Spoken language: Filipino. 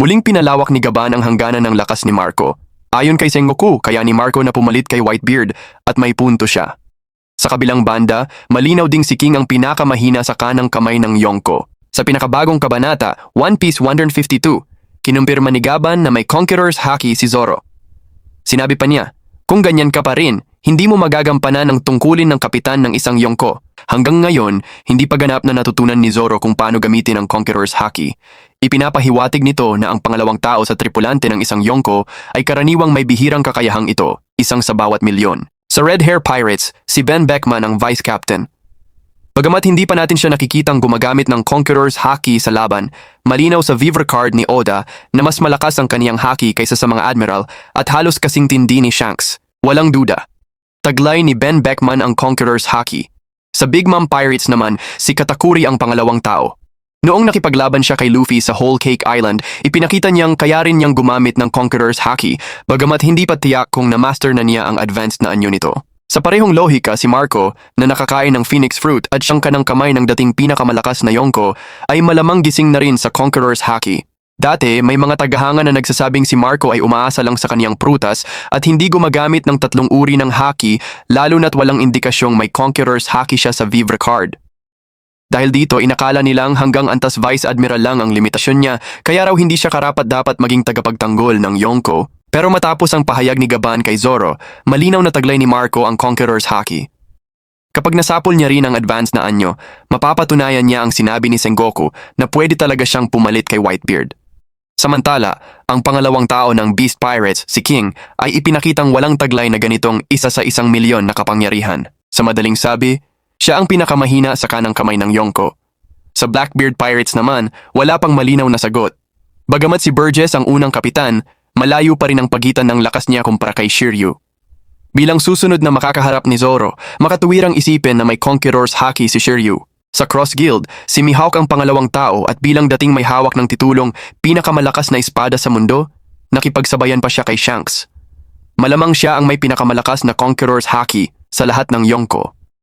Muling pinalawak ni Gaban ang hangganan ng lakas ni Marco. Ayon kay Sengoku, kaya ni Marco na pumalit kay Whitebeard at may punto siya. Sa kabilang banda, malinaw ding si King ang pinakamahina sa kanang kamay ng Yonko. Sa pinakabagong kabanata, One Piece 152, kinumpirma ni Gaban na may Conqueror's Haki si Zoro. Sinabi pa niya, kung ganyan ka pa rin, hindi mo magagampanan ang tungkulin ng kapitan ng isang Yonko. Hanggang ngayon, hindi pa ganap na natutunan ni Zoro kung paano gamitin ang Conqueror's Haki. Ipinapahiwatig nito na ang pangalawang tao sa tripulante ng isang Yonko ay karaniwang may bihirang kakayahang ito, isang sa bawat milyon. Sa Red Hair Pirates, si Ben Beckman ang vice captain. Bagamat hindi pa natin siya nakikitang gumagamit ng Conqueror's Haki sa laban, malinaw sa Vivre card ni Oda na mas malakas ang kaniyang haki kaysa sa mga admiral at halos kasing tindi ni Shanks. Walang duda. Taglay ni Ben Beckman ang Conqueror's Haki. Sa Big Mom Pirates naman, si Katakuri ang pangalawang tao. Noong nakipaglaban siya kay Luffy sa Whole Cake Island, ipinakita niyang kaya rin niyang gumamit ng Conqueror's Haki, bagamat hindi pa tiyak kung na-master na niya ang advanced na anyo nito. Sa parehong lohika, si Marco, na nakakain ng Phoenix Fruit at siyang kanang kamay ng dating pinakamalakas na Yonko, ay malamang gising na rin sa Conqueror's Haki. Dati, may mga tagahanga na nagsasabing si Marco ay umaasa lang sa kaniyang prutas at hindi gumagamit ng tatlong uri ng haki lalo na't walang indikasyong may Conqueror's Haki siya sa Vivre card. Dahil dito, inakala nilang hanggang antas Vice Admiral lang ang limitasyon niya, kaya raw hindi siya karapat-dapat maging tagapagtanggol ng Yonko. Pero matapos ang pahayag ni Gaban kay Zoro, malinaw na taglay ni Marco ang Conqueror's Haki. Kapag nasapol niya rin ang advance na anyo, mapapatunayan niya ang sinabi ni Sengoku na pwede talaga siyang pumalit kay Whitebeard. Samantala, ang pangalawang tao ng Beast Pirates, si King, ay ipinakitang walang taglay na ganitong isa sa isang milyon na kapangyarihan. Sa madaling sabi, siya ang pinakamahina sa kanang kamay ng Yonko. Sa Blackbeard Pirates naman, wala pang malinaw na sagot. Bagamat si Burgess ang unang kapitan, malayo pa rin ang pagitan ng lakas niya kumpara kay Shiryu. Bilang susunod na makakaharap ni Zoro, makatuwirang isipin na may Conqueror's Haki si Shiryu. Sa Cross Guild, si Mihawk ang pangalawang tao at bilang dating may hawak ng titulong pinakamalakas na espada sa mundo, nakipagsabayan pa siya kay Shanks. Malamang siya ang may pinakamalakas na Conqueror's Haki sa lahat ng Yonko.